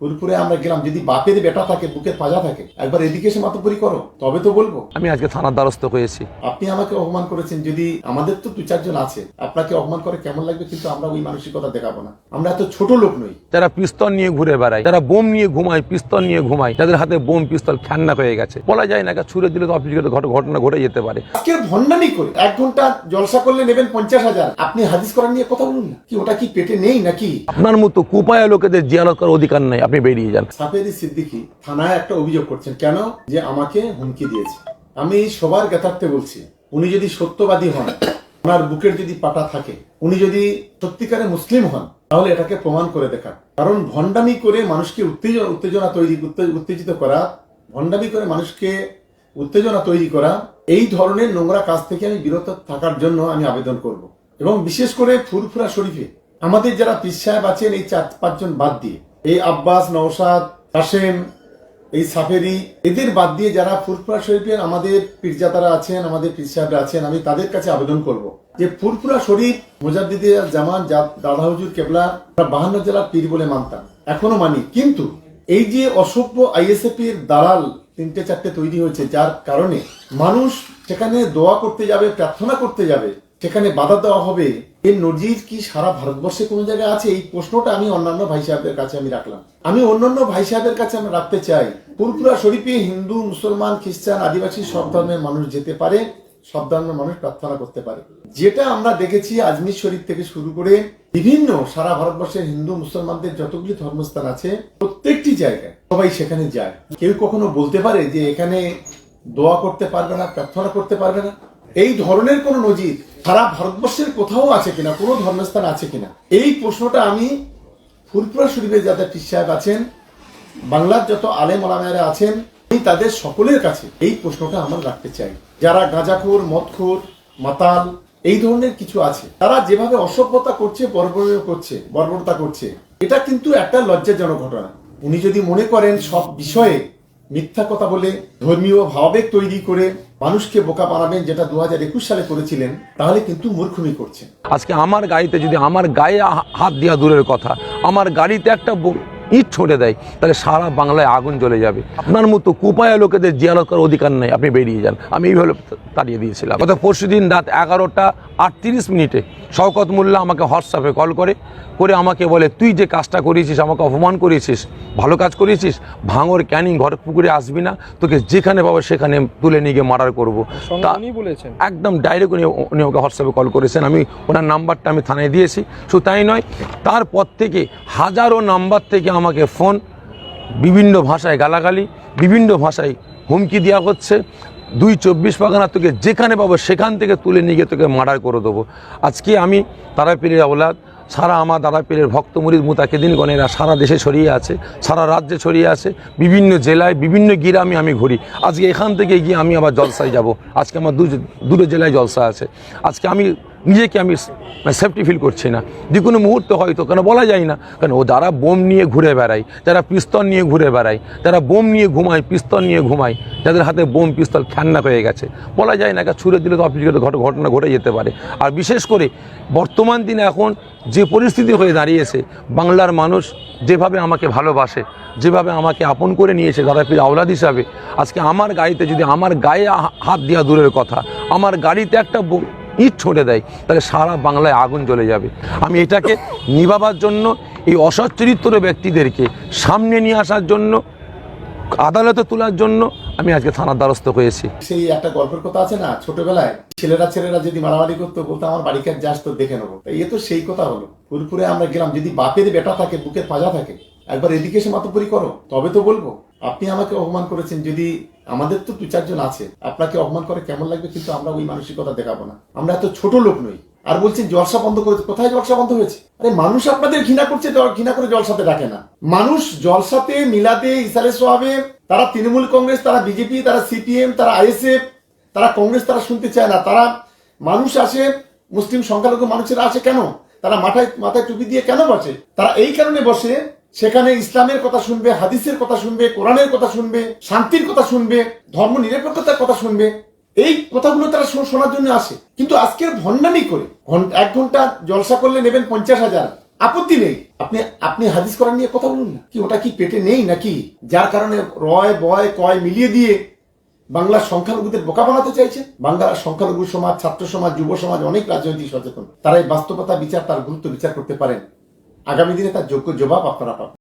ফুরফুরে আমরা গেলাম যদি বাপের বেটা থাকে বুকের পাজা থাকে একবার এদিকে এসে মাতব্বরি করো তবে তো বলব। আমি আজকে থানার দ্বারস্থ হয়েছি। আপনি আমাকে অপমান করেছেন যদি আমাদের তো দু চারজন আছে আপনাকে অপমান করে কেমন লাগবে কিন্তু আমরা ওই মানসিকতা দেখাবো না। আমরা এত ছোট লোক নই। যারা পিস্তল নিয়ে ঘুরে বেড়ায় যারা বোম নিয়ে ঘুমায় পিস্তল নিয়ে ঘুমায় যাদের হাতে বোম পিস্তল খেন্না হয়ে গেছে বলা যায় না ছুড়ে দিলে তো অফিস ঘটনা ঘটে যেতে পারে। আজকের ভণ্ডামি করে এক ঘণ্টা জলসা করলে নেবেন পঞ্চাশ হাজার। আপনি হাদিস করার নিয়ে কথা বলুন না। কি ওটা কি পেটে নেই নাকি? আপনার মতো কুপায়া লোকেদের জিয়ালত করার অধিকার নাই। আপনি বেরিয়ে যান। সাফেরি সিদ্দিকি থানায় একটা অভিযোগ করছেন, কেন? যে আমাকে হুমকি দিয়েছে। আমি সবার জ্ঞাতার্থে বলছি, উনি যদি সত্যবাদী হন, ওনার বুকের যদি পাটা থাকে, উনি যদি সত্যিকারে মুসলিম হন, তাহলে এটাকে প্রমাণ করে দেখান। কারণ ভণ্ডামি করে মানুষকে উত্তেজনা উত্তেজনা তৈরি উত্তেজিত করা, ভণ্ডামি করে মানুষকে উত্তেজনা তৈরি করা, এই ধরনের নোংরা কাজ থেকে আমি বিরত থাকার জন্য আমি আবেদন করব। এবং বিশেষ করে ফুরফুরা শরীফে আমাদের যারা পিস সাহেব আছেন, এই চার পাঁচজন বাদ দিয়ে এই আব্বাস, নওশাদ কাসেম এই সাফেরি, এদের বাদ দিয়ে যারা ফুরফুরা শরীফের আমাদের পীরজাতারা আছেন, আমাদের পীর সাহেবরা আছেন, আমি তাদের কাছে আবেদন করব। যে ফুরফুরা শরীফ মুজাদ্দিদে জামান দাদা হুজুর কেবলা বাহান্ন জেলার পীর বলে মানতাম। এখনও মানি। কিন্তু এই যে অসভ্য আইএসএফ এর দালাল তিনটে চারটে তৈরি হয়েছে, যার কারণে মানুষ সেখানে দোয়া করতে যাবে, প্রার্থনা করতে যাবে, সেখানে বাধা দেওয়া হবে এর নজির কি সারা ভারতবর্ষে কোনো জায়গায় আছে? এই প্রশ্নটা আমি অন্যান্য ভাই সাহেবদের কাছে আমি রাখলাম। আমি অন্যান্য ভাই সাহেবদের কাছে আমি রাখতে চাই। পুরপুরা শরীফে হিন্দু, মুসলমান, খ্রিস্টান, আদিবাসী সব ধর্মের মানুষ যেতে পারে, সব ধর্মের মানুষ প্রার্থনা করতে পারে। যেটা আমরা দেখেছি আজমির শরীফ থেকে শুরু করে বিভিন্ন সারা ভারতবর্ষের হিন্দু, মুসলমানদের যতগুলি ধর্মস্থান আছে, প্রত্যেকটি জায়গায় সবাই সেখানে যায়। কেউ কখনো বলতে পারে যে এখানে দোয়া করতে পারবে না, প্রার্থনা করতে পারবে না। এই ধরনের কোন নজির সারা ভারতবর্ষের কোথাও আছে কিনা, কোনো ধর্মস্থান আছে কিনা? এই প্রশ্নটা আমি ফুরপুরা শরীফে যাদের পীর সাহেব আছেন, বাংলার যত আলেম ওলামায়েরা আছেন, আমি তাদের সকলের কাছে এই প্রশ্নটা আমার রাখতে চাই। যারা গাঁজাখোর, মদখোর, মাতাল, এই ধরনের কিছু আছে, তারা যেভাবে অসভ্যতা করছে বর্বর করছে, বর্বরতা করছে, এটা কিন্তু একটা লজ্জাজনক ঘটনা। উনি যদি মনে করেন সব বিষয়ে মিথ্যা কথা বলে ধর্মীয় ভাবাবেগ তৈরি করে মানুষকে বোকা বানাবেন যেটা দু হাজার একুশ সালে করেছিলেন, তাহলে কিন্তু মূর্খমি করছেন। আজকে আমার গাড়িতে যদি আমার গায়ে হাত দেওয়া দূরের কথা, আমার গাড়িতে একটা ইট ছড়ে দেয় তাহলে সারা বাংলায় আগুন জ্বলে যাবে। আপনার মতো কুপায়া লোকেদের জিয়ালত করার অধিকার নেই আপনি বেরিয়ে যান। আমি এইভাবে তাড়িয়ে দিয়েছিলাম। গত পরশু দিন রাত এগারোটা আটত্রিশ মিনিটে শওকত মোল্লা আমাকে হোয়াটসঅ্যাপে কল করে করে আমাকে বলে তুই যে কাজটা করেছিস আমাকে অপমান করেছিস ভালো কাজ করেছিস ভাঙর ক্যানিং ঘর পুকুরে আসবি না তোকে যেখানে পাবো সেখানে তুলে নিয়ে গিয়ে মার্ডার করব। তা- উনি বলেছেন। একদম ডাইরেক্ট উনি উনি ওকে হোয়াটসঅ্যাপে কল করেছেন। আমি ওনার নাম্বারটা আমি থানায় দিয়েছি। শুধু তাই নয় তারপর থেকে হাজারো নাম্বার থেকে আমাকে ফোন, বিভিন্ন ভাষায় গালাগালি, বিভিন্ন ভাষায় হুমকি দেওয়া হচ্ছে। দুই চব্বিশ পরগনা তোকে যেখানে পাবো সেখান থেকে তুলে নিয়ে গিয়ে তোকে মার্ডার করে দেবো। আজকে আমি তারাপীরের অবলাদ সারা আমার দাদা পীরের ভক্ত মুরিদ মুতাকিদিন গণেরা সারা দেশে ছড়িয়ে আছে, সারা রাজ্যে ছড়িয়ে আছে, বিভিন্ন জেলায়, বিভিন্ন গ্রামে আমি ঘুরি। আজকে এখান থেকে গিয়ে আমি আবার জলসায় যাব। আজকে আমার দুটো জেলায় জলসা আছে। আজকে আমি নিজেকে আমি সেফটি ফিল করছি না। যে কোনো মুহূর্তে হয়তো, কেন বলা যায় না, কেন ও যারা বোম নিয়ে ঘুরে বেড়ায়, যারা পিস্তল নিয়ে ঘুরে বেড়ায়, যারা বোম নিয়ে ঘুমায়, পিস্তল নিয়ে ঘুমায়, যাদের হাতে বোম, পিস্তল খেন্না হয়ে গেছে, বলা যায় না ছুড়ে দিলে তো অফিস ঘটনা ঘটে যেতে পারে। আর বিশেষ করে বর্তমান দিনে এখন যে পরিস্থিতি হয়ে দাঁড়িয়েছে, বাংলার মানুষ যেভাবে আমাকে ভালোবাসে, যেভাবে আমাকে আপন করে নিয়েছে, দাদা পীর আওলাদ হিসাবে, আজকে আমার গাড়িতে যদি, আমার গায়ে হাত দেওয়া দূরের কথা, আমার গাড়িতে একটা ইট ছড়ে দেয়, তাহলে সারা বাংলায় আগুন জ্বলে যাবে। আমি এটাকে নিভাবার জন্য এই অসৎ চরিত্র ব্যক্তিদেরকে সামনে নিয়ে আসার জন্য, আদালতে তোলার জন্য আমি আজকে থানার দ্বারস্থ হয়েছি। সেই একটা গল্পের কথা আছে না, ছোটবেলায় ছেলেরা ছেলেরা যদি মারামারি করতো, বলতো, আমার বাড়ি কাজ যাস তো, দেখে নেব। এ তো সেই কথা হলো। ফুরফুরে আমরা গেলাম, যদি বাপের বেটা থাকে, বুকের পাজা থাকে একবার এদিকে এসে মাতব্বরি করো, তবে তো বলব, আপনি আমাকে অপমান করেছেন, যদি আমাদের তো দু চারজন আছে, আপনাকে অপমান করে কেমন লাগবে কিন্তু আমরা ওই মানসিকতা দেখাবো না। আমরা এত ছোট লোক নই। আর বলছেন জলসা বন্ধ করেছে কোথায় জলসা বন্ধ হয়েছে? আরে মানুষ আপনাদের ঘৃণা করছে ঘৃণা করে জলসাতে ডাকে না। মানুষ জলসাতে, মিলাতে ইসালে সোহাবে তারা তৃণমূল কংগ্রেস, তারা বিজেপি, তারা সিপিএম, তারা আইএসএফ, তারা কংগ্রেস তারা শুনতে চায় না। তারা মানুষ আসে, মুসলিম সংখ্যালঘু মানুষেরা আসে কেন? তারা মাথায় মাথায় টুপি দিয়ে কেন বসে? তারা এই কারণে বসে সেখানে ইসলামের কথা শুনবে, হাদিসের কথা শুনবে, কোরআনের কথা শুনবে, শান্তির কথা শুনবে, ধর্ম নিরপেক্ষতার কথা শুনবে। এই কথাগুলো তারা শোনার জন্য আসে। কিন্তু আজকের ভণ্ডামি করে এক ঘণ্টা জলসা করলে নেবেন পঞ্চাশ হাজার। আপত্তি নেই। আপনি আপনি হাদিস করার নিয়ে কথা বলুন না। কি, ওটা কি পেটে নেই নাকি? যার কারণে রয়, বয়, কয় মিলিয়ে দিয়ে বাংলার সংখ্যালঘুদের বোকা বানাতে চাইছে। বাংলার সংখ্যালঘু সমাজ, ছাত্র সমাজ, যুব সমাজ, অনেক রাজনৈতিক সচেতন। তারা এই বাস্তবতা, বিচার, তার গুরুত্ব বিচার করতে পারেন। আগামী দিনে তার যোগ্য জবাব আপনারা পাবেন।